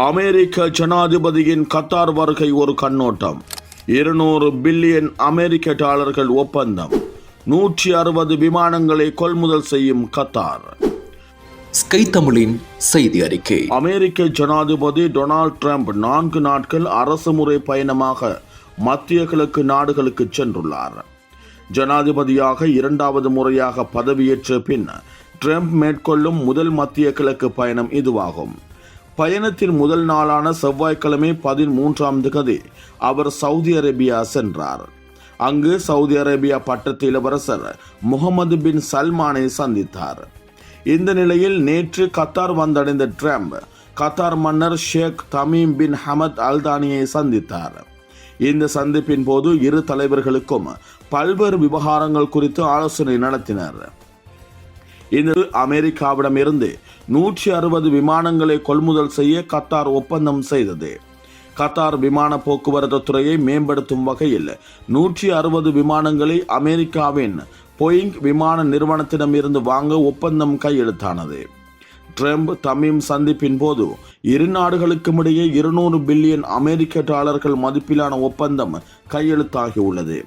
அமெரிக்க ஜனாதிபதியின் கத்தார் வருகை ஒரு கண்ணோட்டம். இருநூறு பில்லியன் அமெரிக்க டாலர்கள் ஒப்பந்தம். நூற்றி அறுபது விமானங்களை கொள்முதல் செய்யும் கத்தார். ஸ்கை தமிழின் செய்தி அறிக்கை. அமெரிக்க ஜனாதிபதி டொனால்ட் ட்ரம்ப் நான்கு நாட்கள் அரசுமுறை பயணமாக மத்திய கிழக்கு நாடுகளுக்கு சென்றுள்ளார். ஜனாதிபதியாக இரண்டாவது முறையாக பதவியேற்ற பின் ட்ரம்ப் மேற்கொள்ளும் முதல் மத்திய கிழக்கு பயணம் இதுவாகும். பயணத்தின் முதல் நாளான செவ்வாய்க்கிழமை பதிமூன்றாம் திகதி அவர் சவுதி அரேபியா சென்றார். அங்கு சவுதி அரேபியா பட்டத்து இளவரசர் முகமது பின் சல்மானை சந்தித்தார். இந்த நிலையில் நேற்று கத்தார் வந்தடைந்த ட்ரம்ப் கத்தார் மன்னர் ஷேக் தமீம் பின் ஹமத் அல்தானியை சந்தித்தார். இந்த சந்திப்பின் போது இரு தலைவர்களுக்கும் பல்வேறு விவகாரங்கள் குறித்து ஆலோசனை நடத்தினர். இந்த அமெரிக்காவிடமிருந்து நூற்றி அறுபது விமானங்களை கொள்முதல் செய்ய கத்தார் ஒப்பந்தம் செய்தது. கத்தார் விமான போக்குவரத்து துறையை மேம்படுத்தும் வகையில் நூற்றி அறுபது விமானங்களை அமெரிக்காவின் போயிங் விமான நிறுவனத்திடமிருந்து வாங்க ஒப்பந்தம் கையெழுத்தானது. ட்ரம்ப் தமீம் சந்திப்பின் போது இரு நாடுகளுக்கும் இடையே இருநூறு பில்லியன் அமெரிக்க டாலர்கள் மதிப்பிலான ஒப்பந்தம் கையெழுத்தாகியுள்ளது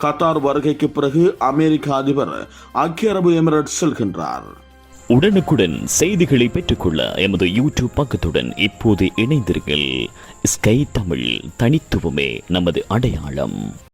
கத்தார் வருகைக்கு பிறகு அமெரிக்க அதிபர் ஐக்கிய அரபு எமிரேட்ஸ் செல்கின்றார். உடனுக்குடன் செய்திகளை பெற்றுக்கொள்ள எமது யூடியூப் பக்கத்துடன் இப்போது இணைந்திருங்கள். ஸ்கை தமிழ் தனித்துவமே நமது அடையாளம்.